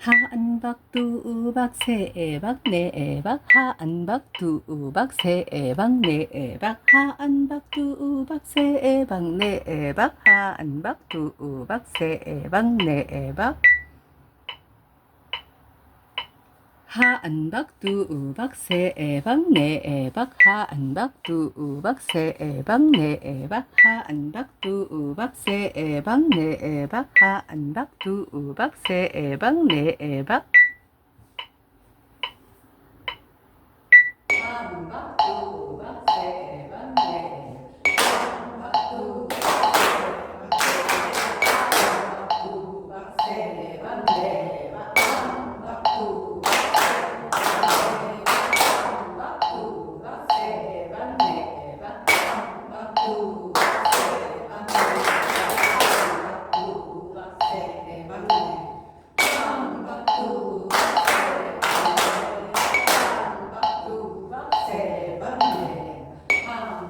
한박 두박 세박 네박 한박 두박 세박 네박 한박 두박 세박 네박 한박 두박 세박 네박 하안박 두우박 세에박 네에박 하안박 두우박 세에박 네에박 하안박 두우박 세에박 네에박 하안박 두우박 세에박 네에박 하안박 두우박 세에박 네에박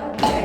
Okay.